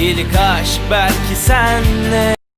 İlk aşk belki senle